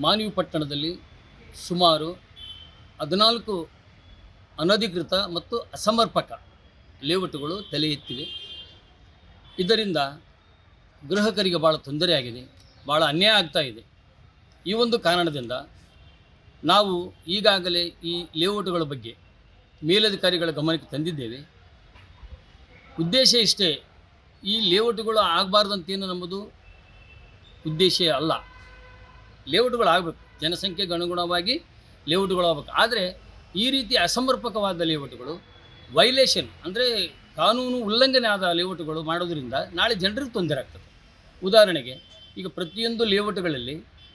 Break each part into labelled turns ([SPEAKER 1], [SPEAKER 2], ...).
[SPEAKER 1] ಮಾನ್ವಿ ಪಟ್ಟಣದಲ್ಲಿ ಸುಮಾರು ಹದಿನಾಲ್ಕು ಅನಧಿಕೃತ ಮತ್ತು ಅಸಮರ್ಪಕ ಲೇಔಟ್ಗಳು ತಲೆ ಎತ್ತಿವೆ ಇದರಿಂದ ಗೃಹಕರಿಗೆ ಭಾಳ ತೊಂದರೆಯಾಗಿದೆ ಭಾಳ ಅನ್ಯಾಯ ಆಗ್ತಾ ಇದೆ. ಈ ಒಂದು ಕಾರಣದಿಂದ ನಾವು ಈಗಾಗಲೇ ಈ ಲೇಔಟ್ಗಳ ಬಗ್ಗೆ ಮೇಲಧಿಕಾರಿಗಳ ಗಮನಕ್ಕೆ ತಂದಿದ್ದೇವೆ. ಉದ್ದೇಶ ಇಷ್ಟೇ, ಈ ಲೇಔಟುಗಳು ಆಗಬಾರ್ದಂತೇನು ನಮ್ಮದು ಉದ್ದೇಶ ಅಲ್ಲ. ಲೇಔಟುಗಳು ಆಗಬೇಕು ಜನಸಂಖ್ಯೆಗೆ ಅನುಗುಣವಾಗಿ ಲೇಔಟುಗಳು ಆಗಬೇಕು ಆದರೆ ಈ ರೀತಿ ಅಸಮರ್ಪಕವಾದ ಲೇಔಟ್ಗಳು ವೈಲೇಷನ್ ಅಂದರೆ ಕಾನೂನು ಉಲ್ಲಂಘನೆ ಆದ ಲೇಔಟ್ಗಳು ಮಾಡೋದರಿಂದ ನಾಳೆ ಜನರಿಗೆ ತೊಂದರೆ ಆಗ್ತದೆ. ಉದಾಹರಣೆಗೆ, ಈಗ ಪ್ರತಿಯೊಂದು ಲೇಔಟ್ಗಳಲ್ಲಿ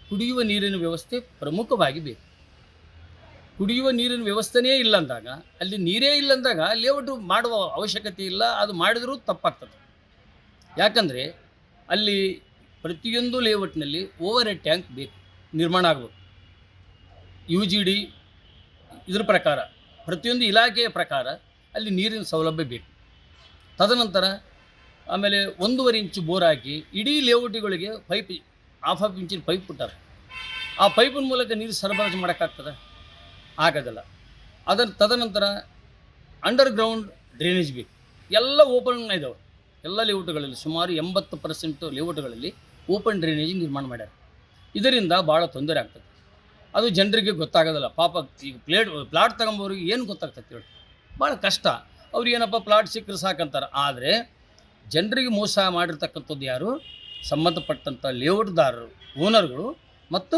[SPEAKER 1] ಕುಡಿಯುವ ನೀರಿನ ವ್ಯವಸ್ಥೆ ಪ್ರಮುಖವಾಗಿ ಬೇಕು. ಕುಡಿಯುವ ನೀರಿನ ವ್ಯವಸ್ಥೆನೇ ಇಲ್ಲ ಅಂದಾಗ ಅಲ್ಲಿ ನೀರೇ ಇಲ್ಲಂದಾಗ ಲೇಔಟು ಮಾಡುವ ಅವಶ್ಯಕತೆ ಇಲ್ಲ, ಅದು ಮಾಡಿದರೂ ತಪ್ಪಾಗ್ತದೆ. ಯಾಕಂದರೆ ಅಲ್ಲಿ ಪ್ರತಿಯೊಂದು ಲೇಔಟ್ನಲ್ಲಿ ಓವರ್ ಎ ಟ್ಯಾಂಕ್ ಬೇಕು. ನಿರ್ಮಾಣ ಆಗಬೇಕು ಯು ಜಿ ಡಿ ಇದ್ರ ಪ್ರಕಾರ, ಪ್ರತಿಯೊಂದು ಇಲಾಖೆಯ ಪ್ರಕಾರ ಅಲ್ಲಿ ನೀರಿನ ಸೌಲಭ್ಯ ಬೇಕು. ತದನಂತರ ಆಮೇಲೆ ಒಂದೂವರೆ ಇಂಚು ಬೋರ್ ಹಾಕಿ ಇಡೀ ಲೇಔಟುಗಳಿಗೆ ಪೈಪ್ ಹಾಫ್ ಹಾಫ್ ಇಂಚಿನ ಪೈಪ್ ಬಿಟ್ಟಾರೆ ಆ ಪೈಪಿನ ಮೂಲಕ ನೀರು ಸರಬರಾಜು ಮಾಡೋಕ್ಕಾಗ್ತದೆ? ಆಗೋದಿಲ್ಲ. ಅದರ ತದನಂತರ ಅಂಡರ್ ಗ್ರೌಂಡ್ ಡ್ರೈನೇಜ್ ಬೇಕು. ಎಲ್ಲ ಓಪನ್ ಇದ್ದಾವೆ ಎಲ್ಲ ಲೇಔಟ್ಗಳಲ್ಲಿ ಸುಮಾರು ಎಂಬತ್ತು ಪರ್ಸೆಂಟ್ ಲೇಔಟ್ಗಳಲ್ಲಿ ಓಪನ್ ಡ್ರೈನೇಜ್ ನಿರ್ಮಾಣ ಮಾಡ್ಯಾರ. ಇದರಿಂದ ಭಾಳ ತೊಂದರೆ ಆಗ್ತದೆ. ಅದು ಜನರಿಗೆ ಗೊತ್ತಾಗೋದಿಲ್ಲ. ಪಾಪ ಈಗ ಪ್ಲೇಟ್, ಪ್ಲಾಟ್ ತಗೊಂಬೋರಿಗೆ ಏನು ಗೊತ್ತಾಗ್ತದೆ ಹೇಳಿ. ಭಾಳ ಕಷ್ಟ. ಅವ್ರು ಏನಪ್ಪ ಪ್ಲಾಟ್ ಸಿಕ್ಕರೆ ಸಾಕಂತಾರೆ. ಆದರೆ ಜನರಿಗೆ ಮೋಸ ಮಾಡಿರ್ತಕ್ಕಂಥದ್ದು ಯಾರು? ಸಂಬಂಧಪಟ್ಟಂಥ ಲೇಔಟ್ದಾರರು, ಓನರ್ಗಳು ಮತ್ತು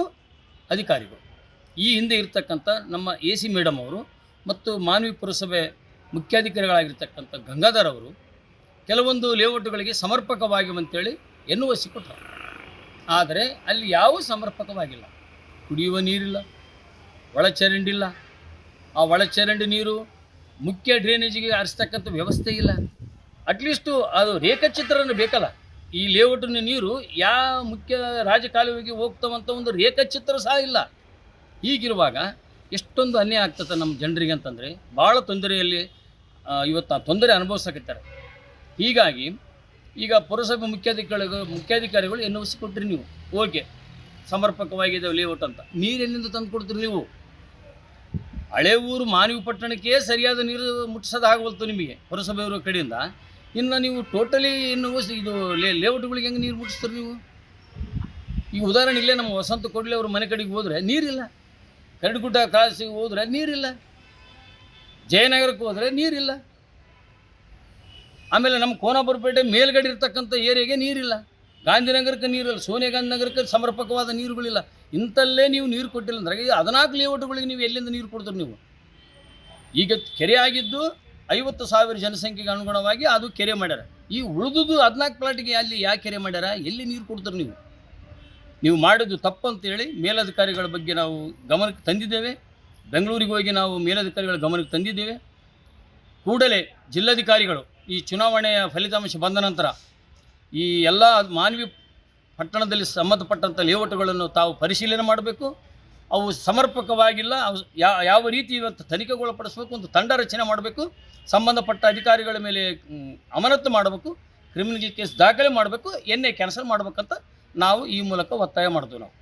[SPEAKER 1] ಅಧಿಕಾರಿಗಳು. ಈ ಹಿಂದೆ ಇರ್ತಕ್ಕಂಥ ನಮ್ಮ ಎ ಸಿ ಮೇಡಮ್ ಅವರು ಮತ್ತು ಮಾನವಿ ಪುರಸಭೆ ಮುಖ್ಯಾಧಿಕಾರಿಗಳಾಗಿರ್ತಕ್ಕಂಥ ಗಂಗಾಧರ್ ಅವರು ಕೆಲವೊಂದು ಲೇಔಟ್ಗಳಿಗೆ ಸಮರ್ಪಕವಾಗಿ ಅಂತೇಳಿ ಎನ್ ಒ ಆದರೆ ಅಲ್ಲಿ ಯಾವ ಸಮರ್ಪಕವಾಗಿಲ್ಲ. ಕುಡಿಯುವ ನೀರಿಲ್ಲ, ಒಳಚರಂಡಿಲ್ಲ. ಆ ಒಳಚರಂಡಿ ನೀರು ಮುಖ್ಯ ಡ್ರೈನೇಜಿಗೆ ಹರಿಸ್ತಕ್ಕಂಥ ವ್ಯವಸ್ಥೆ ಇಲ್ಲ. ಅಟ್ಲೀಸ್ಟು ಅದು ರೇಖಾಚಿತ್ರನೂ ಬೇಕಲ್ಲ. ಈ ಲೇಔಟಿನ ನೀರು ಯಾವ ಮುಖ್ಯ ರಾಜಕಾಲುವೆಗೆ ಹೋಗ್ತವಂಥ ಒಂದು ರೇಖಾಚಿತ್ರ ಸಹ ಇಲ್ಲ. ಹೀಗಿರುವಾಗ ಎಷ್ಟೊಂದು ಅನ್ಯಾಯ ಆಗ್ತದೆ ನಮ್ಮ ಜನರಿಗೆ ಅಂತಂದರೆ, ಭಾಳ ತೊಂದರೆಯಲ್ಲಿ ಇವತ್ತು ತೊಂದರೆ ಅನುಭವಿಸಕತ್ತಾರೆ. ಹೀಗಾಗಿ ಈಗ ಪುರಸಭೆ ಮುಖ್ಯಾಧಿಕಾರಿಗಳು ಮುಖ್ಯಾಧಿಕಾರಿಗಳು ಎನ್ ಸಿ ಕೊಟ್ಟಿರಿ ನೀವು. ಓಕೆ. ಸಮರ್ಪಕವಾಗಿದೆ ಲೇಔಟ್ ಅಂತ. ನೀರು ಎಲ್ಲಿಂದ ತಂದು ಕೊಡ್ತೀರಿ ನೀವು? ಹಳೆ ಊರು ಮಾನವಿ ಪಟ್ಟಣಕ್ಕೆ ಸರಿಯಾದ ನೀರು ಮುಟ್ಟಿಸೋದು ಆಗವಲ್ತು ನಿಮಗೆ ಪುರಸಭೆಯವರ ಕಡೆಯಿಂದ. ಇನ್ನು ನೀವು ಟೋಟಲಿ ಇನ್ನು ಇದು ಲೇ ಲೇಔಟ್ಗಳಿಗೆ ಹೆಂಗೆ ನೀರು ಮುಟ್ಟಿಸ್ತೀರಿ ನೀವು? ಈಗ ಉದಾಹರಣೆ ಇಲ್ಲೇ ನಮ್ಮ ವಸಂತ ಕೊಡ್ಲಿ ಅವರು ಮನೆ ಕಡೆಗೆ ಹೋದರೆ ನೀರಿಲ್ಲ ಕರಡುಗುಡ್ಡ ಕಾಸಿಗೆ ಹೋದರೆ ನೀರಿಲ್ಲ ಜಯನಗರಕ್ಕೆ ಹೋದರೆ ನೀರಿಲ್ಲ ಆಮೇಲೆ ನಮ್ಮ ಕೋನಾಪುರಪೇಟೆ ಮೇಲ್ಗಡೆ ಇರ್ತಕ್ಕಂಥ ಏರಿಯಾಗೆ ನೀರಿಲ್ಲ. ಗಾಂಧಿನಗರಕ್ಕೆ ನೀರಿಲ್ಲ, ಸೋನಿಯಾ ಗಾಂಧಿ ನಗರಕ್ಕೆ ಸಮರ್ಪಕವಾದ ನೀರುಗಳಿಲ್ಲ. ಇಂಥಲ್ಲೇ ನೀವು ನೀರು ಕೊಟ್ಟಿಲ್ಲ ಅಂದ್ರೆ ಹದಿನಾಲ್ಕು ಲೇಔಟ್ಗಳಿಗೆ ನೀವು ಎಲ್ಲಿಂದ ನೀರು ಕೊಡ್ತೀರಿ ನೀವು? ಈಗ ಕೆರೆ ಆಗಿದ್ದು ಐವತ್ತು ಸಾವಿರ ಜನಸಂಖ್ಯೆಗೆ ಅನುಗುಣವಾಗಿ ಅದು ಕೆರೆ ಮಾಡ್ಯಾರ. ಈ ಉಳಿದುದು ಹದಿನಾಲ್ಕು ಪ್ಲಾಟಿಗೆ ಅಲ್ಲಿ ಯಾಕೆ ಕೆರೆ ಮಾಡ್ಯಾರ? ಎಲ್ಲಿ ನೀರು ಕೊಡ್ತೀರಿ ನೀವು? ನೀವು ಮಾಡಿದ್ದು ತಪ್ಪು ಅಂತೇಳಿ ಮೇಲಧಿಕಾರಿಗಳ ಬಗ್ಗೆ ನಾವು ಗಮನಕ್ಕೆ ತಂದಿದ್ದೇವೆ. ಬೆಂಗಳೂರಿಗೆ ಹೋಗಿ ನಾವು ಮೇಲಧಿಕಾರಿಗಳ ಗಮನಕ್ಕೆ ತಂದಿದ್ದೇವೆ. ಕೂಡಲೇ ಜಿಲ್ಲಾಧಿಕಾರಿಗಳು ಈ ಚುನಾವಣೆಯ ಫಲಿತಾಂಶ ಬಂದ ನಂತರ ಈ ಎಲ್ಲ ಮಾನವಿ ಪಟ್ಟಣದಲ್ಲಿ ಸಂಬಂಧಪಟ್ಟಂಥ ಲೇಔಟುಗಳನ್ನು ತಾವು ಪರಿಶೀಲನೆ ಮಾಡಬೇಕು. ಅವು ಸಮರ್ಪಕವಾಗಿಲ್ಲ, ಅವು ಯಾವ ರೀತಿ ಇವತ್ತು ತನಿಖೆಗೊಳಪಡಿಸಬೇಕು ಒಂದು ತಂಡ ರಚನೆ ಮಾಡಬೇಕು. ಸಂಬಂಧಪಟ್ಟ ಅಧಿಕಾರಿಗಳ ಮೇಲೆ ಅಮನತ್ತು ಅಮಾನತು ಮಾಡಬೇಕು. ಕ್ರಿಮಿನಲ್ ಕೇಸ್ ದಾಖಲೆ ಮಾಡಬೇಕು ಎನ್ನೇ ಕ್ಯಾನ್ಸಲ್ ಮಾಡಬೇಕಂತ ನಾವು ಈ ಮೂಲಕ ಒತ್ತಾಯ ಮಾಡ್ತೀವಿ ನಾವು.